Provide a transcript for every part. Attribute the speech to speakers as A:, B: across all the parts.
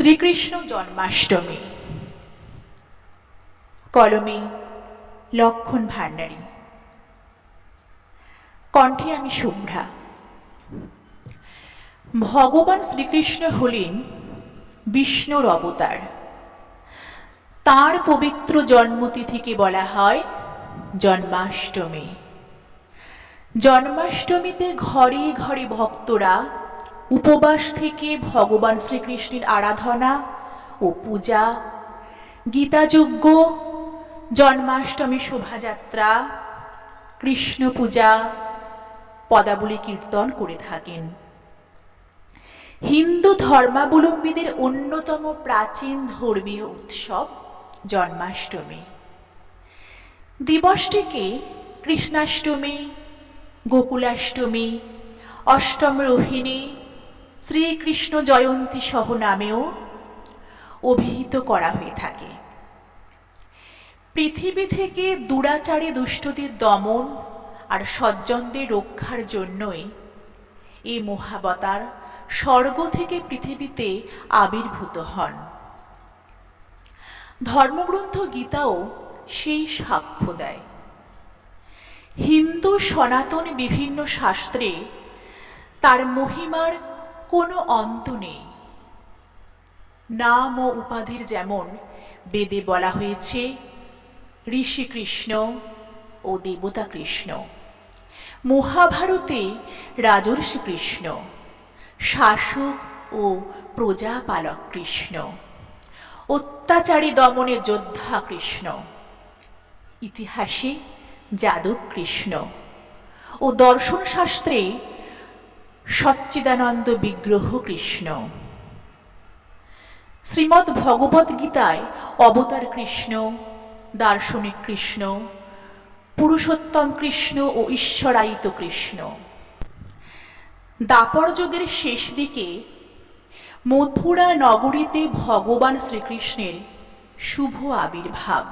A: শ্রীকৃষ্ণ জন্মাষ্টমী। কলমে, লক্ষণ ভাণ্ডারী কণ্ঠে আমি শুভ্রা। ভগবান শ্রীকৃষ্ণ হলেন বিষ্ণুর অবতার। তার পবিত্র জন্মতিথিকে বলা হয় জন্মাষ্টমী। জন্মাষ্টমীতে ঘরে ঘরে ভক্তরা উপবাস থেকে ভগবান শ্রীকৃষ্ণের আরাধনা ও পূজা, গীতাযজ্ঞ, জন্মাষ্টমী শোভাযাত্রা, কৃষ্ণ পূজা, পদাবলী কীর্তন করে থাকেন। হিন্দু ধর্মাবলম্বীদের অন্যতম প্রাচীন ধর্মীয় উৎসব জন্মাষ্টমী। দিবসটিকে কৃষ্ণাষ্টমী, গোকুলাষ্টমী, অষ্টম রোহিণী শ্রীকৃষ্ণ জয়ন্তী সহ নামেও অভিহিত করা হয়ে থাকে। পৃথিবী থেকে দুরাচারে দুষ্টদের দমন আর সজ্জনদের রক্ষার জন্যই এই মহাবতার স্বর্গ থেকে পৃথিবীতে আবির্ভূত হন। ধর্মগ্রন্থ গীতাও সেই সাক্ষ্য দেয়। হিন্দু সনাতন বিভিন্ন শাস্ত্রে তার মহিমার কোনো অন্ত নেই। নাম ও উপাধির যেমন বেদে বলা হয়েছে ঋষি কৃষ্ণ ও দেবতা কৃষ্ণ মহাভারতে রাজর্ষি কৃষ্ণ শাসক ও প্রজাপালক কৃষ্ণ অত্যাচারী দমনে যোদ্ধা কৃষ্ণ ইতিহাসে যাদব কৃষ্ণ ও দর্শন শাস্ত্রে সচ্চিদানন্দ বিগ্রহ কৃষ্ণ। শ্রীমদ্ ভগবত গীতায় অবতার কৃষ্ণ, দার্শনিক কৃষ্ণ, পুরুষোত্তম কৃষ্ণ ও ঈশ্বরায়িত কৃষ্ণ। দাপর যুগের শেষ দিকে মথুরা নগরীতে ভগবান শ্রীকৃষ্ণের শুভ আবির্ভাব।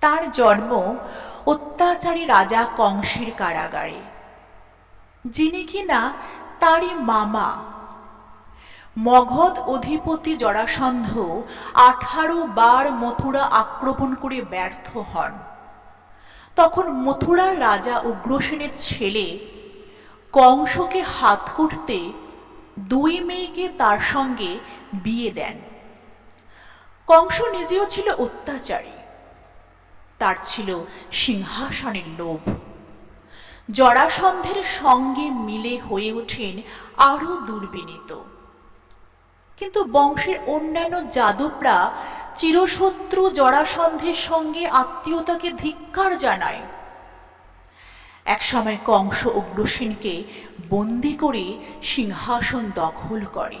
A: তার জন্ম অত্যাচারী রাজা কংসের কারাগারে। যিনি কিনা তারই মামা। মগধ অধিপতি জরাসন্ধ আঠারো বার মথুরা আক্রমণ করে ব্যর্থ হন। তখন মথুরার রাজা উগ্রসেনের ছেলে কংসকে হাত করতে দুই মেয়েকে তার সঙ্গে বিয়ে দেন। কংস নিজেও ছিল অত্যাচারী। তার ছিল সিংহাসনের লোভ। জরাসন্ধের সঙ্গে মিলে হয়ে ওঠেন আরও দুর্বিনীত। কিন্তু বংশের অন্যান্য যাদবরা চিরশত্রু জরাসন্ধের সঙ্গে আত্মীয়তাকে ধিক্কার জানায়। একসময় কংস উগ্রসেনকে বন্দি করে সিংহাসন দখল করে।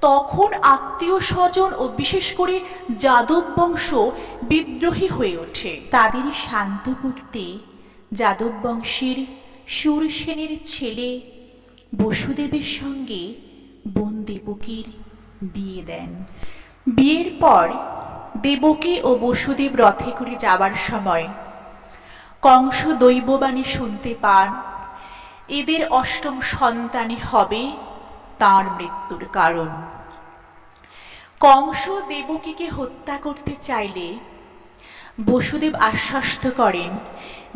A: তখন আত্মীয় স্বজন ও বিশেষ করে যাদব বংশ বিদ্রোহী হয়ে ওঠে। তাদের শান্ত করতে যাদব বংশের সুরসেনের ছেলে বসুদেবের সঙ্গে বোন দেবকীর বিয়ে দেন। বিয়ের পর দেবকী ও বসুদেব রথে করে যাবার সময় কংস দৈববাণী শুনতে পান, এদের অষ্টম সন্তানই হবে তার মৃত্যুর কারণ। কংস দেবকীকে হত্যা করতে চাইলে বসুদেব আশ্বস্ত করেন,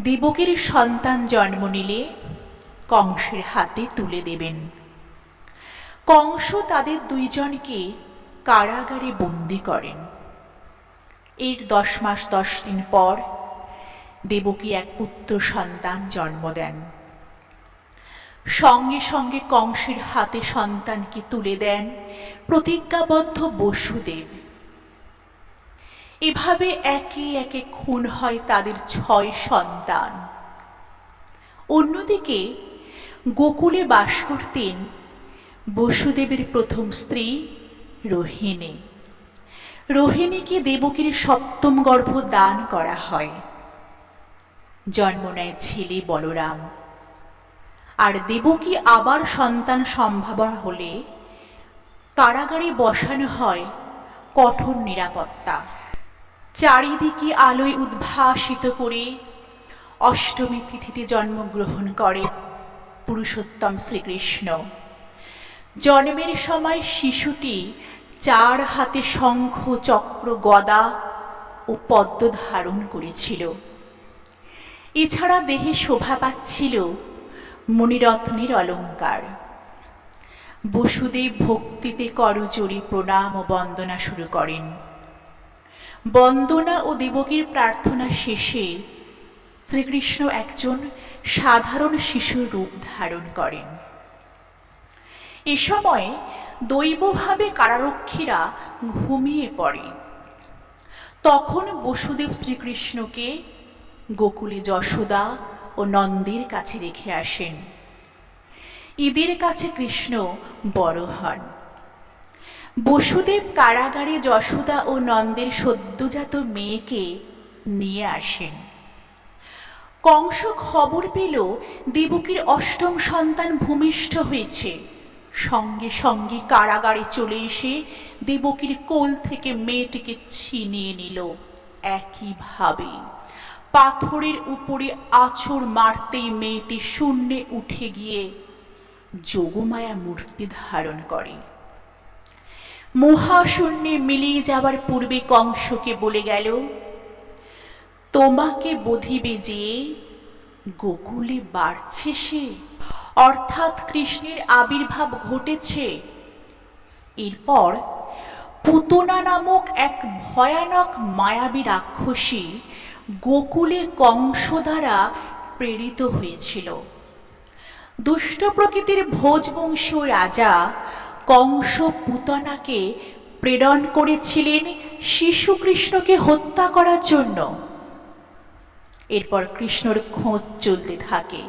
A: দেবকীর সন্তান জন্ম নিলে কংসের হাতে তুলে দেবেন। কংস তাদের দুইজনকে কারাগারে বন্দি করেন। এর দশ মাস দশ দিন পর দেবকী এক পুত্র সন্তান জন্ম দেন। সঙ্গে সঙ্গে কংসের হাতে সন্তানকে তুলে দেন প্রতিজ্ঞাবদ্ধ বসুদেব। এভাবে একে একে খুন হয় তাদের ছয় সন্তান। অন্যদিকে গোকুলে বাস করতেন বসুদেবের প্রথম স্ত্রী রোহিণী। রোহিণীকে দেবকীর সপ্তম গর্ভ দান করা হয়। জন্ম নেয় ছেলে বলরাম। আর দেবকী আবার সন্তান সম্ভাবনা হলে কারাগারে বসানো হয় কঠোর নিরাপত্তা। চারিদিকে আলোয় উদ্ভাসিত করে অষ্টমী তিথিতে জন্মগ্রহণ করে পুরুষোত্তম শ্রীকৃষ্ণ। জন্মের সময় শিশুটি চার হাতে শঙ্খ, চক্র, গদা ও পদ্ম ধারণ করেছিল। এছাড়া দেহে শোভা পাচ্ছিল মণিরত্নের অলঙ্কার। বসুদেব ভক্তিতে করজোড়ে প্রণাম ও বন্দনা শুরু করেন। বন্দনা ও দেবকীর প্রার্থনা শেষে শ্রীকৃষ্ণ একজন সাধারণ শিশুর রূপ ধারণ করেন। এ সময় দৈবভাবে কারারক্ষীরা ঘুমিয়ে পড়ে। তখন বসুদেব শ্রীকৃষ্ণকে গোকুলে যশোদা ও নন্দের কাছে রেখে আসেন। ঈদের কাছে কৃষ্ণ বড় হন। বসুদেব কারাগারে যশোদা ও নন্দের সদ্যজাত মেয়েকে নিয়ে আসেন। কংস খবর পেল দেবকীর অষ্টম সন্তান ভূমিষ্ঠ হয়েছে। সঙ্গে সঙ্গে কারাগারে চলে এসে দেবকীর কোল থেকে মেয়েটিকে ছিনিয়ে নিল। একইভাবে পাথরের উপরে আছড় মারতেই মেয়েটি শূন্যে উঠে গিয়ে যোগমায়া মূর্তি ধারণ করে। মহাশূন্যে মিলিয়ে যাবার পূর্বে কংসকে বলে গেল, তোমাকে বধিবে যে গোকুলে বাড়ছে সে, অর্থাৎ কৃষ্ণের আবির্ভাব ঘটেছে। এরপর পুতনা নামক এক ভয়ানক মায়াবী রাক্ষসী গোকুলে কংস দ্বারা প্রেরিত হয়েছিল। দুষ্ট প্রকৃতির ভোজবংশ রাজা কংস পুতনাকে প্রেরণ করেছিলেন শিশু কৃষ্ণকে হত্যা করার জন্য। এরপর কৃষ্ণর খোঁজ চলতে থাকে।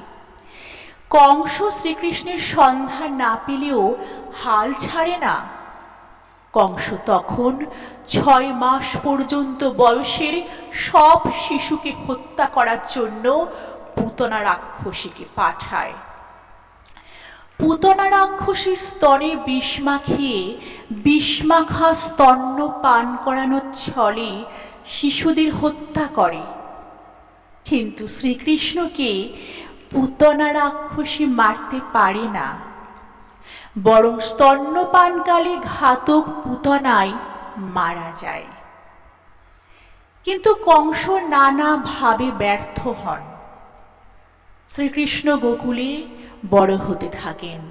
A: কংস শ্রীকৃষ্ণের সন্ধান না পেলেও হাল ছাড়ে না। কংস তখন ছয় মাস পর্যন্ত বয়সের সব শিশুকে হত্যা করার জন্য পুতনা রাক্ষসীকে পাঠায়। পুতনা রাক্ষসী স্তনে বিষ মাখিয়ে বিষমাখা স্তন্য পান করানোর ছলে শিশুদের হত্যা করে। কিন্তু শ্রীকৃষ্ণকে পুতনা রাক্ষসী মারতে পারে না। বরং স্তন্যপানকালে ঘাতক পুতনায় মারা যায়। কিন্তু কংস নানাভাবে ব্যর্থ হন। শ্রীকৃষ্ণ গোকুলে বড় হতে থাকেন।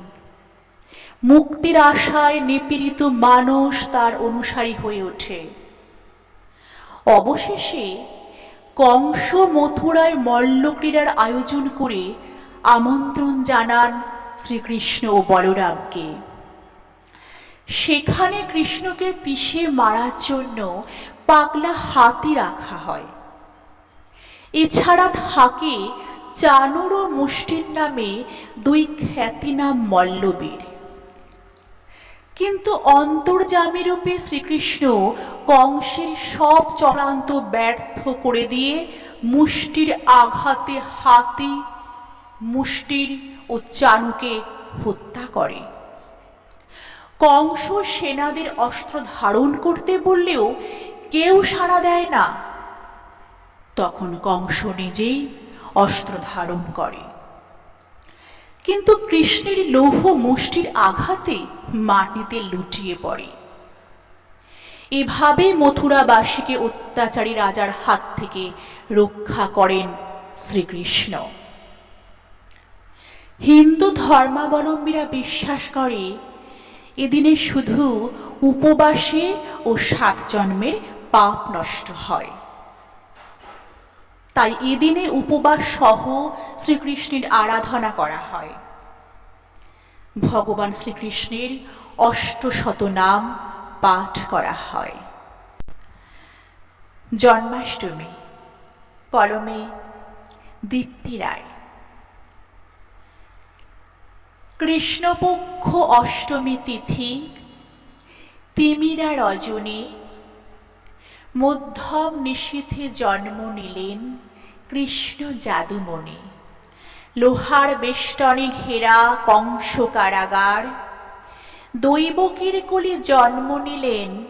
A: মুক্তির আশায় নিপীড়িত মানুষ তার অনুসারী হয়ে ওঠে। অবশেষে কংস মথুরায় মল্লক্রীড়ার আয়োজন করে আমন্ত্রণ জানান শ্রীকৃষ্ণ ও বলরামকে। সেখানে কৃষ্ণকে পিষে মারার জন্য পাগলা হাতি রাখা হয়। এছাড়া থাকে চানুর ও মুষ্টির নামে দুই খ্যাতিনাম মল্লবীর। কিন্তু অন্তর্জামী রূপে শ্রীকৃষ্ণ কংসের সব চক্রান্ত ব্যর্থ করে দিয়ে মুষ্টির আঘাতে হাতি, মুষ্টির ও চানুকে হত্যা করে। কংস সেনাদের অস্ত্র ধারণ করতে বললেও কেউ সাড়া দেয় না। তখন কংস নিজেই অস্ত্র ধারণ করে। কিন্তু কৃষ্ণের লৌহ মুষ্টির আঘাতে মাটিতে লুটিয়ে পড়ে। এভাবে মথুরাবাসীকে অত্যাচারী রাজার হাত থেকে রক্ষা করেন শ্রীকৃষ্ণ। হিন্দু ধর্মাবলম্বীরা বিশ্বাস করে, এদিনে শুধু উপবাসে ও সাত জন্মের পাপ নষ্ট হয়। তাই এদিনে উপবাস সহ শ্রীকৃষ্ণের আরাধনা করা হয়। ভগবান শ্রীকৃষ্ণের অষ্টশত নাম পাঠ করা হয়। জন্মাষ্টমী, পরমে দীপ্তি রায়। কৃষ্ণপক্ষ অষ্টমী তিথি তিমিরা রজনী মধ্যম নিশীথে জন্ম নিলেন কৃষ্ণ জাদুমণি। লোহার বেষ্টনে ঘেরা কংস কারাগার। দৈবকীর কোলে জন্ম নিলেন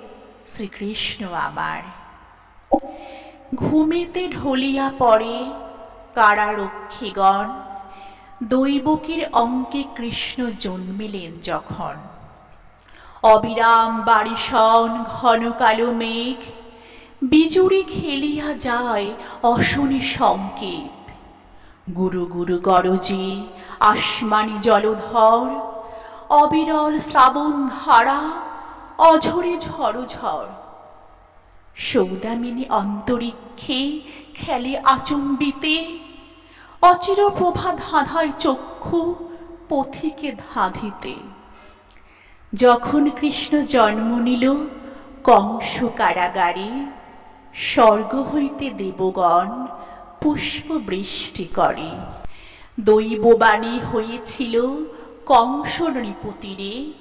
A: শ্রীকৃষ্ণ আমার। ঘুমেতে ঢলিয়া পড়ে কারারক্ষীগণ। দৈবকীর অঙ্কে কৃষ্ণ জন্মিলেন যখন। অবিরাম বারিশন ঘন কালো মেঘ বিজুড়ি খেলিয়া যায় অশনি সংকেত। গুরু গুরু গরজে, আসমানি জলধর, অবিরল শ্রাবণ ধারা, অঝরে ঝড় ঝড় সৌদামিনী অন্তরিক্ষে খেলে আচম্বিতে, অচির প্রভা ধাঁধায় চক্ষু পথিকে ধাঁধিতে। যখন কৃষ্ণ জন্ম নিল, কংস কারাগারে স্বর্গ হইতে দেবগণ পুষ্প বৃষ্টি করে দৈববাণী হয়েছিল কংস নৃপতিরে।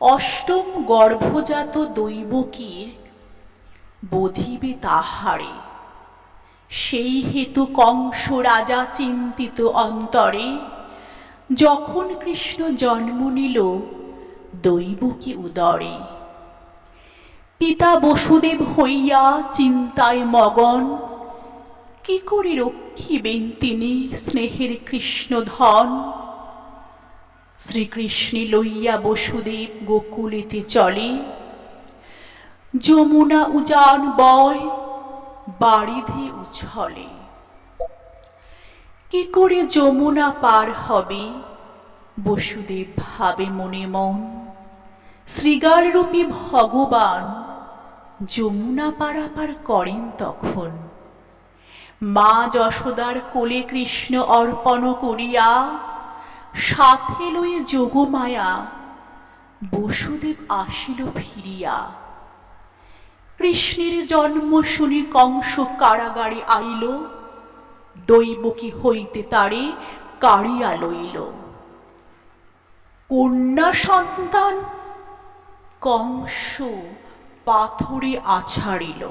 A: অষ্টম গর্ভজাত দৈবকীর বধিবে তাহারে। সেই হেতু কংস রাজা চিন্তিত অন্তরে। যখন কৃষ্ণ জন্ম নিল, দৈবকী উদরে। পিতা বসুদেব হইয়া চিন্তায় মগন। কি করে রক্ষিবেন তিনি স্নেহের কৃষ্ণ ধন শ্রীকৃষ্ণে লইয়া বসুদেব গোকুলেতে চলে। যমুনা উজান বয় বাড়িধে উছলে। কি করে যমুনা পার হবে? বসুদেব ভাবে মনে মন। শ্রীগার রূপী ভগবান যমুনা পারাপার করেন তখন। মা যশোদার কোলে কৃষ্ণ অর্পণ করিয়া সাথে লয়ে যোগমায়া বসুদেব আসিল ফিরিয়া। কৃষ্ণের জন্ম শুনি কংস কারাগারে আইল দৈবকী হইতে তারে কাড়িয়া লইল। কন্যা সন্তান, কংস পাথরে আছাড়িল।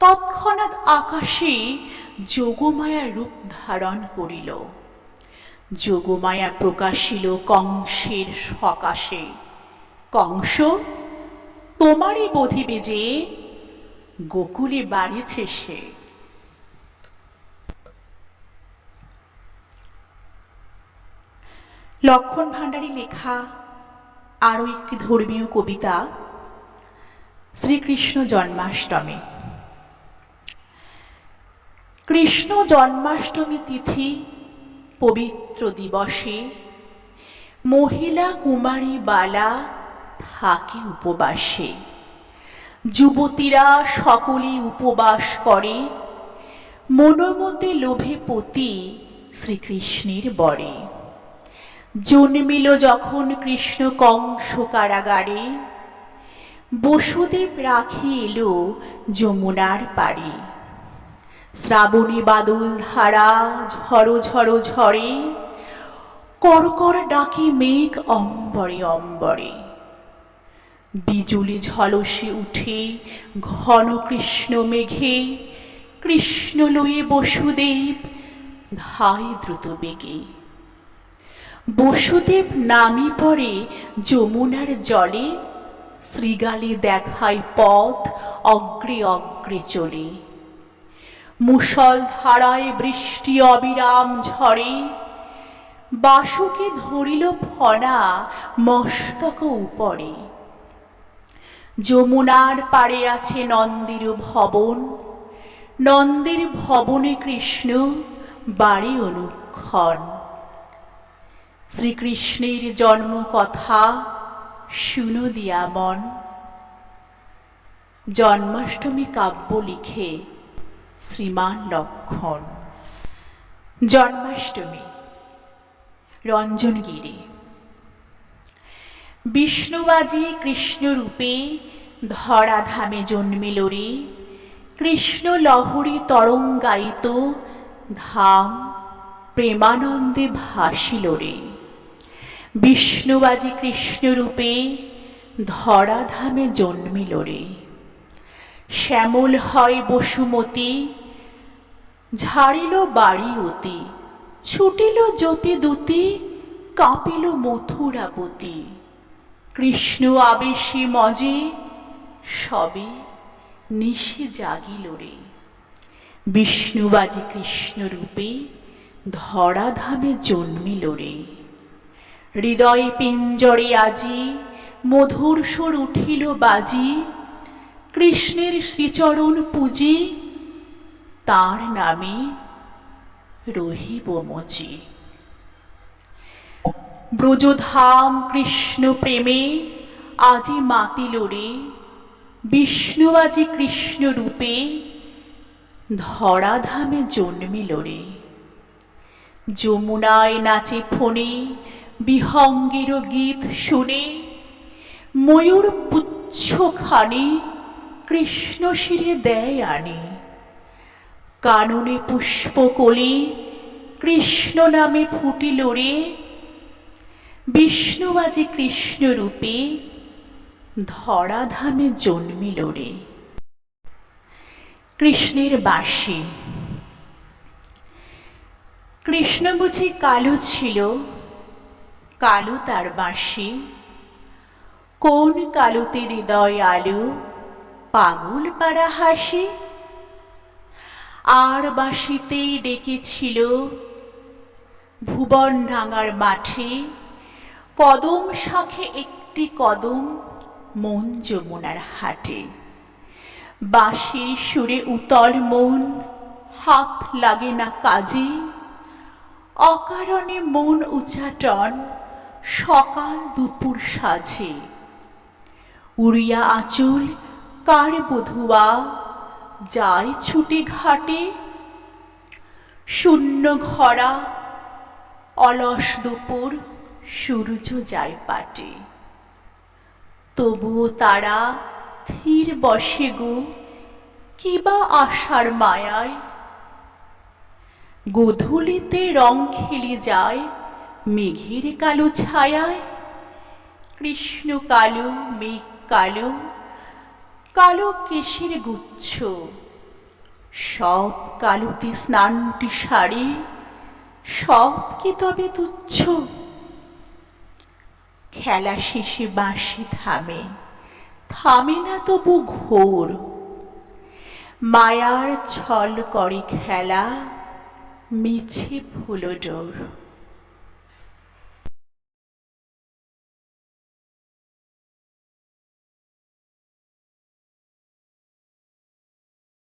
A: তৎক্ষণাৎ আকাশে যোগমায়া রূপ ধারণ করিল। যোগমায়া প্রকাশিল কংসের সকাশে। কংস, তোমারই বোধিবে যে, গোকুলে বাড়িছে সে। লক্ষণ ভাণ্ডারী লেখা, আরও একটি ধর্মীয় কবিতা শ্রীকৃষ্ণ জন্মাষ্টমী। কৃষ্ণ জন্মাষ্টমী তিথি পবিত্র দিবসে মহিলা কুমারী বালা থাকে উপবাসে। যুবতীরা সকলেই উপবাস করে, মনোমতে লোভে পতি শ্রীকৃষ্ণের বরে। জন্মিল যখন কৃষ্ণ কংস কারাগারে বসুদেব রাখি এলো যমুনার পাড়ে। শ্রাবণী বাদল ধারা ঝড়ো ঝড়ো ঝড়ে, করকর ডাকি মেঘ অম্বরে অম্বরে। বিজুলি ঝলসে উঠে ঘন কৃষ্ণ মেঘে, কৃষ্ণ লয়ে বসুদেব ধায় দ্রুত বেগে। বসুদেব নামি পড়ে যমুনার জলে শ্রীগালে দেখায় পথ অগ্রে অগ্রে চলে। মুসল ধারায় বৃষ্টি অবিরাম ঝরে। বাসুকে ধরিল ফনা মস্তক উপরে। যমুনার পাড়ে আছে নন্দির ভবন। নন্দের ভবনে কৃষ্ণ বাড়ি অনুক্ষণ। শ্রীকৃষ্ণের জন্ম কথা শুনো দিয়া মন জন্মাষ্টমী কাব্য লিখে শ্রীমান লক্ষণ। জন্মাষ্টমী, রঞ্জনগিরি। বিষ্ণুবাজি কৃষ্ণরূপে ধরাধামে জন্মিল রে। কৃষ্ণ লহরী তরঙ্গায়িত ধাম প্রেমানন্দে ভাসিল রে। বিষ্ণুবাজি কৃষ্ণরূপে ধরাধামে জন্মিল রে। শ্যামল হয় বসুমতী, ঝাড়িল বাড়ি অতি, ছুটিল জ্যোতি দুতি, কাঁপিল মথুরাপতি কৃষ্ণ আবেশে মজে সবে নিশি জাগিল রে। বিষ্ণুবাজি কৃষ্ণ রূপে ধরাধামে জন্মিল রে। হৃদয় পিঞ্জরে আজি, মধুর সুর উঠিল বাজি, কৃষ্ণের শ্রীচরণ পুজি, তার নামে রহিব মজি। ব্রজধাম কৃষ্ণ প্রেমে আজি মাতিল রে, বিষ্ণু আজি কৃষ্ণ রূপে ধরাধামে জন্মিল রে। যমুনায় নাচে ফোনে বিহঙ্গের গীত শুনে ময়ূর পুচ্ছ খানে কৃষ্ণ শিরে দেয় আনে। কাননে পুষ্পকলি কৃষ্ণ নামে ফুটিল রে। বিষ্ণু আজি কৃষ্ণ রূপে ধরাধামে জন্মিল রে। কৃষ্ণের বাসী। কৃষ্ণ বুঝি কালো ছিল কালো তার বাঁশি। কোন কালোতে হৃদয় আলো, পাগল পাড়া হাসি। আর বাঁশিতেই ডেকেছিল ভুবন ডাঙার মাঠে। কদম শাখে একটি কদম মন যমুনার হাটে। বাঁশির সুরে উতল মন, হাত লাগে না কাজে। অকারণে মন উচাটন সকাল দুপুর সাজে। উড়িয়া আঁচল, কার বধুয়া যায় ছুটে ঘাটে। শূন্য ঘরা, অলস দুপুর, সূর্য যায় পাটে। তবুও তারা ধীর বসে গো কিবা আশার মায়ায়। গোধূলিতে রং খেলে যায় মেঘের কালো ছায়ায়, কৃষ্ণ কালো, মেঘ কালো কালো কেশের গুচ্ছ, সব কালোতে স্নানটি সারে সব কি তবে তুচ্ছ। খেলা শেষে বাঁশি থামে থামে না তবু ঘোর। মায়ার ছল করে খেলা, মিছে ফুল ডোর।